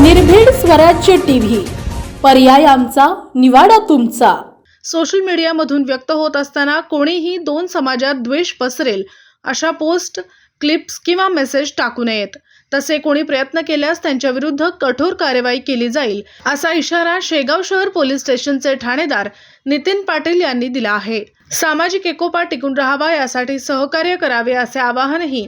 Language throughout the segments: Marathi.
निर्भीड स्वराज्य टीव्ही. पर्याय आमचा निवाडा तुमचा. सोशल मीडियामधून व्यक्त होत असताना कोणीही दोन समाजात द्वेष पसरेल अशा पोस्ट क्लिप्स किंवा मेसेज टाकू नयेत. तसे कोणी प्रयत्न केल्यास त्यांच्याविरुद्ध कठोर कार्यवाही केली जाईल असा इशारा शेगाव शहर पोलीस स्टेशनचे ठाणेदार नितीन पाटील यांनी दिला आहे. सामाजिक एकोपा टिकून राहावा यासाठी सहकार्य करावे असे आवाहनही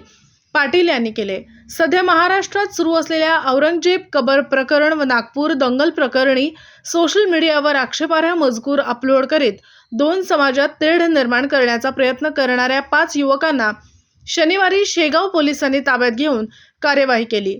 पाटील यांनी केले. सध्या महाराष्ट्रात सुरू असलेल्या औरंगजेब कबर प्रकरण व नागपूर दंगल प्रकरणी सोशल मीडियावर आक्षेपार्ह मजकूर अपलोड करीत दोन समाजात तेढ निर्माण करण्याचा प्रयत्न करणाऱ्या पाच युवकांना शनिवारी शेगाव पोलिसांनी ताब्यात घेऊन कार्यवाही केली.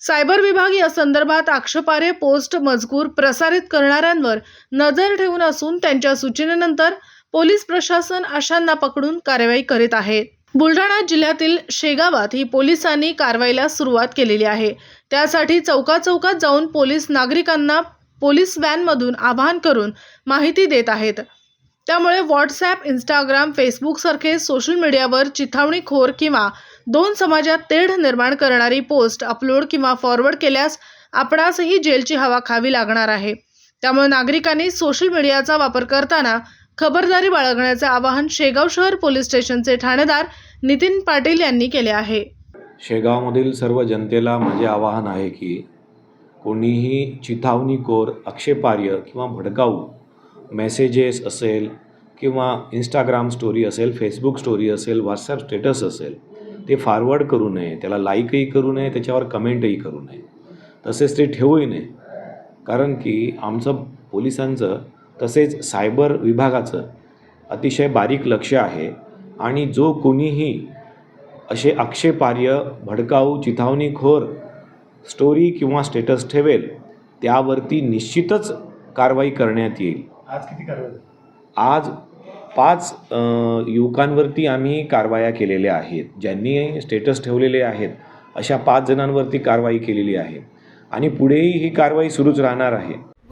सायबर विभाग या संदर्भात आक्षेपार्ह पोस्ट मजकूर प्रसारित करणाऱ्यांवर नजर ठेवून असून त्यांच्या सूचनेनंतर पोलीस प्रशासन अशांना पकडून कार्यवाही करीत आहे. बुलढाणा जिल्ह्यातील शेगावात ही पोलिसांनी कारवाईला सुरुवात केलेली आहे. त्यासाठी चौका चौकात जाऊन पोलीस नागरिकांना पोलीस व्हॅनमधून आवाहन करून माहिती देत आहेत. त्यामुळे व्हॉट्सॲप इंस्टाग्राम फेसबुकसारखे सोशल मीडियावर चिथावणीखोर किंवा दोन समाजात तेढ निर्माण करणारी पोस्ट अपलोड किंवा फॉरवर्ड केल्यास आपणासही जेलची हवा खावी लागणार आहे. त्यामुळे नागरिकांनी सोशल मीडियाचा वापर करताना खबरदारी बाळगण्याचे आवाहन शेगाव शहर पोलीस स्टेशनचे ठाणेदार नितीन पाटील यांनी केले आहे. शेगावमधील सर्व जनतेला माझे आवाहन आहे की कोणीही चिथावणीखोर आक्षेपार्य किंवा भडकाऊ मेसेजेस असेल किंवा इंस्टाग्राम स्टोरी असेल फेसबुक स्टोरी असेल व्हॉट्सॲप स्टेटस असेल ते फॉरवर्ड करू नये. त्याला लाईकही करू नये त्याच्यावर कमेंटही करू नये. तसेच ते ठेवूही नये. कारण की आमचं पोलिसांचं तसेच सायबर विभागाचं अतिशय बारीक लक्ष आहे आणि जो कोणीही असे आक्षेपार्ह भडकाऊ चिथावणीखोर स्टोरी किंवा स्टेटस ठेवेल त्यावरती निश्चितच कारवाई करण्यात येईल. आज किती कारवाई? आज पाच युवकांवरती आम्ही कारवाया केलेल्या आहेत ज्यांनी स्टेटस ठेवलेले आहेत अशा पाच जणांवरती कारवाई केलेली आहे. आणि पुढेही ही कारवाई सुरूच राहणार आहे.